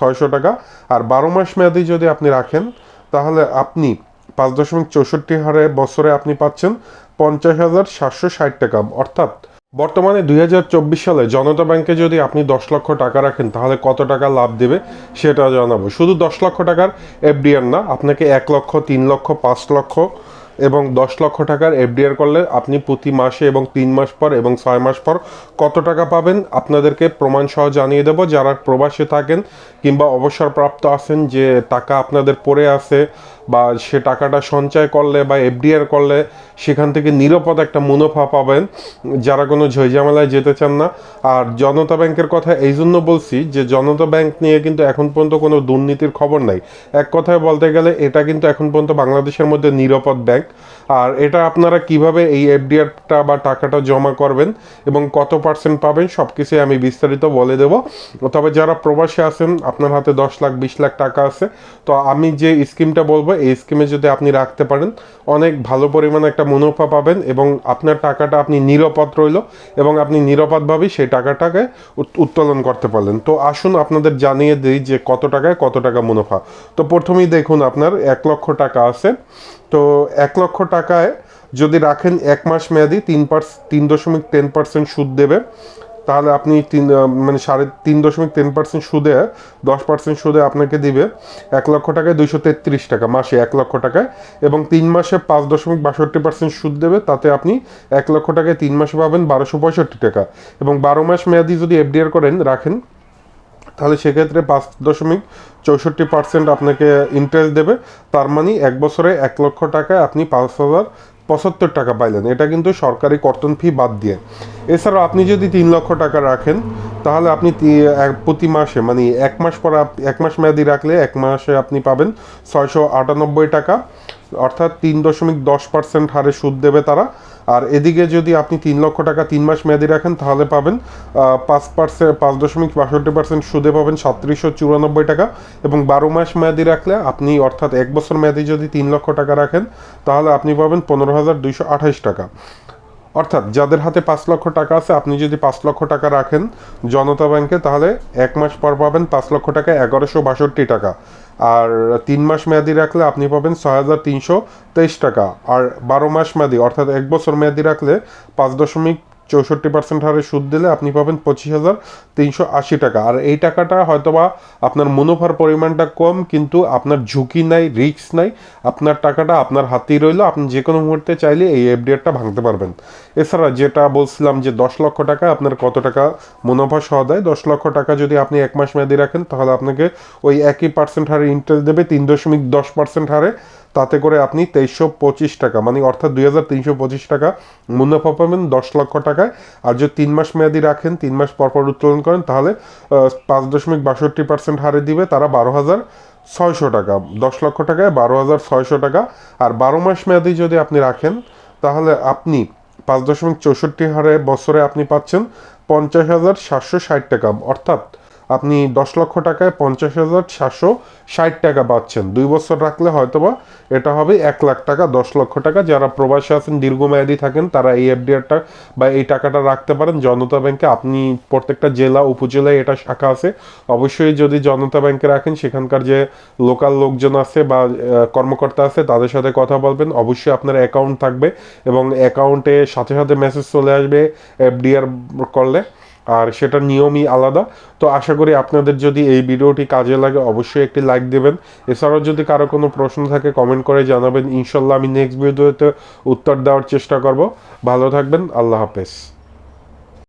ছয়শো টাকা। আর বারো মাস মেয়াদি যদি আপনি রাখেন, তাহলে আপনি পাঁচ দশমিক চৌষট্টি হারে বছরে আপনি পাচ্ছেন পঞ্চাশ হাজার সাতশো ষাট টাকা। অর্থাৎ বর্তমানে দুই হাজার চব্বিশ সালে জনতা ব্যাংকে যদি আপনি দশ লক্ষ টাকা রাখেন, তাহলে কত টাকা লাভ দেবে সেটা জানাব। শুধু দশ লক্ষ টাকার এফডিআর না, আপনাকে এক লক্ষ, তিন লক্ষ, পাঁচ লক্ষ এবং দশ লক্ষ টাকার এফডিআর করলে আপনি প্রতি মাসে এবং তিন মাস পর এবং ছয় মাস পর কত টাকা পাবেন আপনাদেরকে প্রমাণ সহ জানিয়ে দেবো। যারা প্রবাসে থাকেন কিংবা অবসরপ্রাপ্ত আছেন যে টাকা আপনাদের পড়ে আছে বা সে টাকাটা সঞ্চয় করলে বা এফডিআর করলে সেখান থেকে নিরাপদ একটা মুনাফা পাবেন। যারা কোনো ঝইঝামেলায় যেতে চান না। আর জনতা ব্যাংকের কথা এই জন্য বলছি যে জনতা ব্যাংক নিয়ে কিন্তু এখন পর্যন্ত কোনো দুর্নীতির খবর নাই। এক কথায় বলতে গেলে এটা কিন্তু এখন পর্যন্ত বাংলাদেশের মধ্যে নিরাপদ ব্যাংক। আর এটা আপনারা কীভাবে এই এফডিআরটা বা টাকাটা জমা করবেন এবং কত পার্সেন্ট পাবেন সব কিছুই আমি বিস্তারিত বলে দেবো। তবে যারা প্রবাসী আছেন, আপনার হাতে দশ লাখ, বিশ লাখ টাকা আছে, তো আমি যে স্কিমটা বলব, এই স্কিমে যদি আপনি রাখতে পারেন, অনেক ভালো পরিমাণে একটা মুনাফা পাবেন এবং আপনার টাকাটা আপনি নিরাপদ রইল এবং আপনি নিরাপদভাবেই সেই টাকাটাকে উত্তোলন করতে পারলেন। তো আসুন আপনাদের জানিয়ে দিই যে কত টাকায় কত টাকা মুনাফা। তো প্রথমেই দেখুন, আপনার এক লক্ষ টাকা আছে। তো এক লক্ষ টাকায় যদি রাখেন এক মাস মেয়াদি, তিন পার্স, তিন দশমিক টেন পার্সেন্ট সুদ দেবে, তাহলে আপনি তিন মানে সাড়ে তিন দশমিক টেন পার্সেন্ট সুদে, দশ পার্সেন্ট সুদে আপনাকে দিবে এক লক্ষ টাকায় দুইশো তেত্রিশ টাকা মাসে এক লক্ষ টাকায় এবং তিন মাসে পাঁচ দশমিক বাষট্টি পার্সেন্ট সুদ দেবে, তাতে আপনি এক লক্ষ টাকায় তিন মাসে পাবেন বারোশো পঁয়ষট্টি টাকা এবং বারো মাস মেয়াদি যদি এফডিআর করেন, রাখেন তাহলে সেক্ষেত্রে পাঁচ দশমিক চৌষট্টি পার্সেন্ট আপনাকে ইন্টারেস্ট দেবে। তার মানে এক বছরে এক লক্ষ টাকায় আপনি পাঁচ হাজার পঁচাত্তর টাকা পাইলেন। এটা কিন্তু সরকারি কর্তন ফি বাদ দিয়ে। এছাড়াও আপনি যদি তিন লক্ষ টাকা রাখেন, তাহলে আপনি প্রতি মাসে মানে এক মাস পর এক মাস মেয়াদি রাখলে এক মাসে আপনি পাবেন ছয়শো আটানব্বই টাকা। অর্থাৎ তিন দশমিক দশ পার্সেন্ট হারে সুদ দেবে তারা। আর এদিকে যদি আপনি তিন লক্ষ টাকা তিন মাস মেয়াদি রাখেন, তাহলে পাবেন পাঁচ পার্সেন্ট পাঁচ দশমিক বাষট্টি পার্সেন্ট সুদে পাবেন সাতত্রিশশো চুরানব্বই টাকা এবং বারো মাস মেয়াদি রাখলে আপনি অর্থাৎ এক বছর মেয়াদি যদি তিন লক্ষ টাকা রাখেন, তাহলে আপনি পাবেন পনেরো হাজার দুইশো আঠাশ টাকা। অর্থাৎ যাদের হাতে পাঁচ লক্ষ টাকা আছে, আপনি যদি পাঁচ লক্ষ টাকা রাখেন জনতা ব্যাংকে, তাহলে এক মাস পর পাবেন পাঁচ লক্ষ টাকা, এগারোশো বাষট্টি টাকা। আর তিন মাস মেয়াদি রাখলে আপনি পাবেন ছয় হাজার তিনশো তেইশ টাকা। আর বারো মাস মেয়াদি, অর্থাৎ এক বছর মেয়াদি রাখলে পাঁচ দশমিক চৌষট্টি পার্সেন্ট হারে সুদ দিলে আপনি পাবেন পঁচিশ হাজার তিনশো আশি টাকা। আর এই টাকাটা হয়তোবা আপনার মুনাফার পরিমাণটা কম, কিন্তু আপনার ঝুঁকি নাই, রিস্ক নাই, আপনার টাকাটা আপনার হাতেই রইল, আপনি যে কোনো মুহূর্তে চাইলে এই এফডিআরটা ভাঙতে পারবেন। এছাড়া যেটা বলছিলাম যে দশ লক্ষ টাকা আপনার কত টাকা মুনাফা সহ দেয়, দশ লক্ষ টাকা যদি আপনি এক মাস মেয়াদি রাখেন, তাহলে আপনাকে ওই একই পার্সেন্ট হারে ইন্টারেস্ট দেবে, তিন দশমিক দশ পার্সেন্ট হারে তাতে করে আপনি তেইশশো পঁচিশ টাকা মানে অর্থাৎ দুই হাজার তিনশো পঁচিশ টাকা মুনাফা পাবেন দশ লক্ষ টাকায়। আর যদি তিন মাস মেয়াদি রাখেন, তিন মাস পর পর উত্তোলন করেন, তাহলে পাঁচ দশমিক বাষট্টি পার্সেন্ট হারে দিবে তারা বারো হাজার ছয়শো টাকা। দশ লক্ষ টাকায় বারো হাজার ছয়শো টাকা। আর বারো মাস মেয়াদি যদি আপনি রাখেন, তাহলে আপনি পাঁচ দশমিক চৌষট্টি হারে বছরে আপনি পাচ্ছেন পঞ্চাশ হাজার সাতশো ষাট টাকা। অর্থাৎ আপনি দশ লক্ষ টাকায় পঞ্চাশ হাজার সাতশো ষাট টাকা পাচ্ছেন। দুই বছর রাখলে হয়তোবা এটা হবে এক লাখ টাকা, দশ লক্ষ টাকা। যারা প্রবাসী আছেন, দীর্ঘমেয়াদী থাকেন, তারা এই এফডিআরটা বা এই টাকাটা রাখতে পারেন। জনতা ব্যাংকে আপনি প্রত্যেকটা জেলা, উপজেলায় এটা শাখা আছে। অবশ্যই যদি জনতা ব্যাংকে রাখেন, সেখানকার যে লোকাল লোকজন আছে বা কর্মকর্তা আছে, তাদের সাথে কথা বলবেন। অবশ্যই আপনার অ্যাকাউন্ট থাকবে এবং অ্যাকাউন্টে সাথে সাথে মেসেজ চলে আসবে এফডিআর করলে। আর সেটার নিয়মই আলাদা। তো আশা করি আপনাদের যদি এই ভিডিওটি কাজে লাগে, অবশ্যই একটি লাইক দেবেন। এছাড়াও যদি কারও কোনো প্রশ্ন থাকে কমেন্ট করে জানাবেন। ইনশাল্লাহ আমি নেক্সট ভিডিওতে উত্তর দেওয়ার চেষ্টা করব। ভালো থাকবেন, আল্লাহ হাফেজ।